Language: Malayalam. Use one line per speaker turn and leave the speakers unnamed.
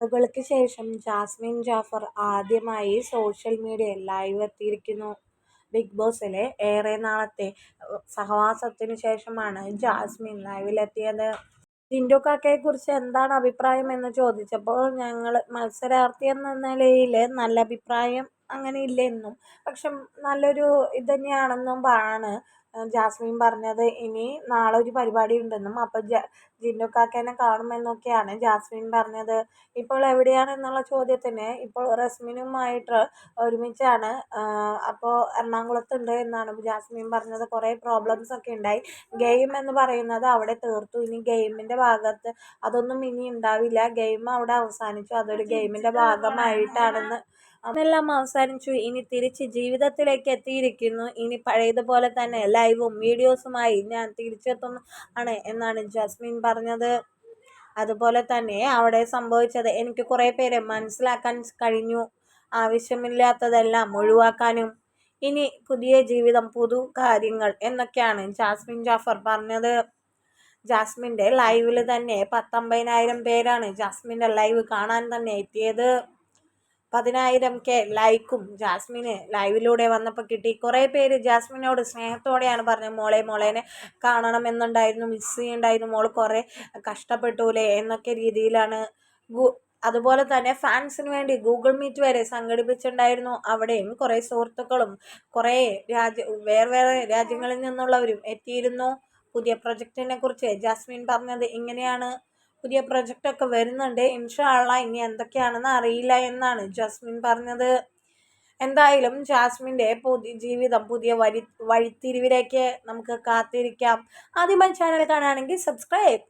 നാളുകൾക്ക് ശേഷം ജാസ്മിൻ ജാഫർ ആദ്യമായി സോഷ്യൽ മീഡിയയിൽ ലൈവ് എത്തിയിരിക്കുന്നു. ബിഗ് ബോസിലെ ഏറെ നാളത്തെ സഹവാസത്തിനു ശേഷമാണ് ജാസ്മിൻ ലൈവിലെത്തിയത് ജിൻഡോ കാക്കയെക്കുറിച്ച് എന്താണ് അഭിപ്രായം എന്ന് ചോദിച്ചപ്പോൾ ഞങ്ങൾ മത്സരാർത്ഥി എന്ന നിലയിൽ നല്ല അഭിപ്രായം അങ്ങനെ ഇല്ലെന്നും പക്ഷെ നല്ലൊരു ഇത് തന്നെയാണെന്നും ആണ് ജാസ്മിൻ പറഞ്ഞത് ഇനി നാളെ ഒരു പരിപാടി ഉണ്ടെന്നും അപ്പോൾ ജ ജിൻഡോ കാക്കേനെ കാണുമെന്നൊക്കെയാണ് ജാസ്മിൻ പറഞ്ഞത്. ഇപ്പോൾ എവിടെയാണ് എന്നുള്ള ചോദ്യത്തിന് ഇപ്പോൾ റസ്മിനുമായിട്ട് ഒരുമിച്ചാണ്. അപ്പോൾ എറണാകുളത്തുണ്ട് എന്നാണ് ജാസ്മിൻ പറഞ്ഞത്. കുറേ പ്രോബ്ലംസ് ഒക്കെ ഉണ്ടായി. ഗെയിം എന്ന് പറയുന്നത് അവിടെ തീർത്തു. ഇനി ഗെയിമിന്റെ ഭാഗത്ത് അതൊന്നും ഇനി ഉണ്ടാവില്ല. ഗെയിം അവിടെ അവസാനിച്ചു. അതൊരു ഗെയിമിന്റെ ഭാഗമായിട്ടാണെന്ന് അതെല്ലാം അവസാനിച്ചു. ഇനി തിരിച്ച് ജീവിതത്തിലേക്ക് എത്തിയിരിക്കുന്നു. ഇനി പഴയതുപോലെ തന്നെ ലൈവും വീഡിയോസുമായി ഞാൻ തിരിച്ചെത്തുന്നു ആണ് എന്നാണ് ജാസ്മിൻ പറഞ്ഞത്. അതുപോലെ തന്നെ അവിടെ സംഭവിച്ചത് എനിക്ക് കുറേ പേരെ മനസ്സിലാക്കാൻ കഴിഞ്ഞു. ആവശ്യമില്ലാത്തതെല്ലാം ഒഴിവാക്കാനും ഇനി പുതിയ ജീവിതം പുതു കാര്യങ്ങൾ എന്നൊക്കെയാണ് ജാസ്മിൻ ജാഫർ പറഞ്ഞത്. ജാസ്മിന്റെ ലൈവിൽ തന്നെ പത്തൊമ്പതിനായിരം പേരാണ് ജാസ്മിന്റെ ലൈവ് കാണാൻ തന്നെ എത്തിയത്. പതിനായിരം കെ ലൈക്കും ജാസ്മിന് ലൈവിലൂടെ വന്നപ്പോൾ കിട്ടി. കുറേ പേര് ജാസ്മിനോട് സ്നേഹത്തോടെയാണ് പറഞ്ഞത് മോളെ മോളേനെ കാണണമെന്നുണ്ടായിരുന്നു മിസ് ചെയ്യണ്ടായിരുന്നു. മോൾ കുറേ കഷ്ടപ്പെട്ടൂലേ എന്നൊക്കെ രീതിയിലാണ് അതുപോലെ തന്നെ ഫാൻസിന് വേണ്ടി ഗൂഗിൾ മീറ്റ് വരെ സംഘടിപ്പിച്ചിട്ടുണ്ടായിരുന്നു. അവിടെയും കുറേ സുഹൃത്തുക്കളും കുറേ രാജ്യ വേറെ വേറെ രാജ്യങ്ങളിൽ നിന്നുള്ളവരും എത്തിയിരുന്നു. പുതിയ പ്രൊജക്റ്റിനെ കുറിച്ച് ജാസ്മിൻ പറഞ്ഞത് ഇങ്ങനെയാണ്. പുതിയ പ്രൊജക്റ്റൊക്കെ വരുന്നുണ്ട്. ഇൻഷാള്ള ഇനി എന്തൊക്കെയാണെന്ന് അറിയില്ല എന്നാണ് ജാസ്മിൻ പറഞ്ഞത്. എന്തായാലും ജാസ്മിന്റെ പുതിയ ജീവിതം പുതിയ വഴി വഴിത്തിരിവിലേക്ക് നമുക്ക് കാത്തിരിക്കാം. ആദ്യമായി ചാനൽ കാണുകയാണെങ്കിൽ സബ്സ്ക്രൈബ്